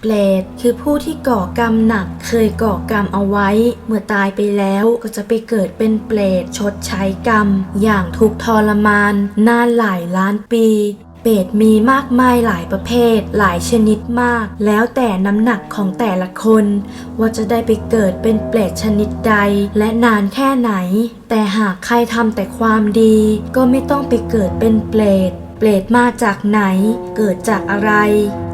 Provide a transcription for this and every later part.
เปรตคือผู้ที่ก่อกรรมหนักเคยก่อกรรมเอาไว้ เมื่อตายไปแล้วก็จะไปเกิดเป็นเปรตชดใช้กรรม อย่างทุกทรมาน นานหลายล้านปีเปรตมีมากมายหลายประเภท หลายชนิดมาก แล้วแต่น้ำหนักของแต่ละคน ว่าจะได้ไปเกิดเป็นเปรตชนิดใด และนานแค่ไหน แต่หากใครทำแต่ความดี ก็ไม่ต้องไปเกิดเป็นเปรต เปรตมาจากไหน เกิดจากอะไร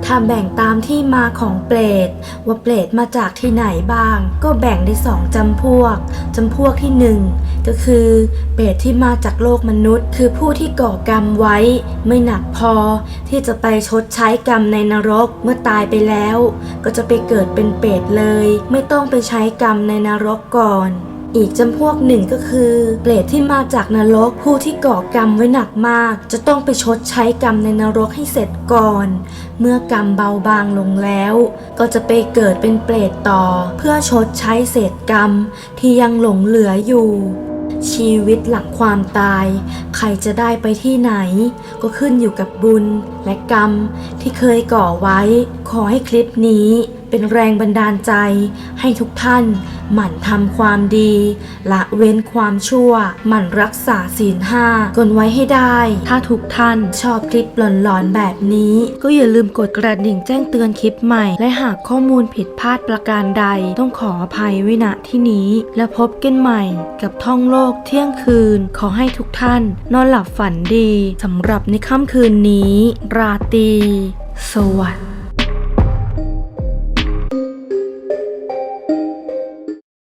ถ้าแบ่งตามที่มาของเปรตว่าเปรตมาจากที่ไหนบ้าง ก็แบ่งได้สองจำพวกจำพวกที่หนึ่งก็คือเปรตที่มาจากโลกมนุษย์ คือผู้ที่ก่อกรรมไว้ ไม่หนักพอ ที่จะไปชดใช้กรรมในนรกเมื่อตายไปแล้ว ก็จะไปเกิดเป็นเปรตเลย ไม่ต้องไปใช้กรรมในนรกก่อน อีกจำพวกหนึ่งก็คือ เปรตที่มาจากนรกผู้ที่ก่อกรรมไว้หนักมาก จะต้องไปชดใช้กรรมในนรกให้เสร็จก่อน เมื่อกรรมเบาบางลงแล้ว ก็จะไปเกิดเป็นเปรตต่อ เพื่อชดใช้เศษกรรม ที่ยังหลงเหลืออยู่ชีวิตหลังความตาย ใครจะได้ไปที่ไหน ก็ขึ้นอยู่กับบุญและกรรมที่เคยก่อไว้ ขอให้คลิปนี้เป็นแรงบันดาลใจ ให้ทุกท่าน หมั่นทำความดี ละเว้นความชั่ว หมั่นรักษาศีลห้ากนไว้ให้ได้ ถ้าทุกท่านชอบคลิปหลอนๆแบบนี้ ก็อย่าลืมกดกระดิ่งแจ้งเตือนคลิปใหม่ และหากข้อมูลผิดพลาดประการใด ต้องขออภัยไว้ณที่นี้ แล้วพบกันใหม่กับท่องโลกเที่ยงคืน ขอให้ทุกท่าน นอนหลับฝันดีสำหรับในค่ำคืนนี้ ราตรีสวัสดิ์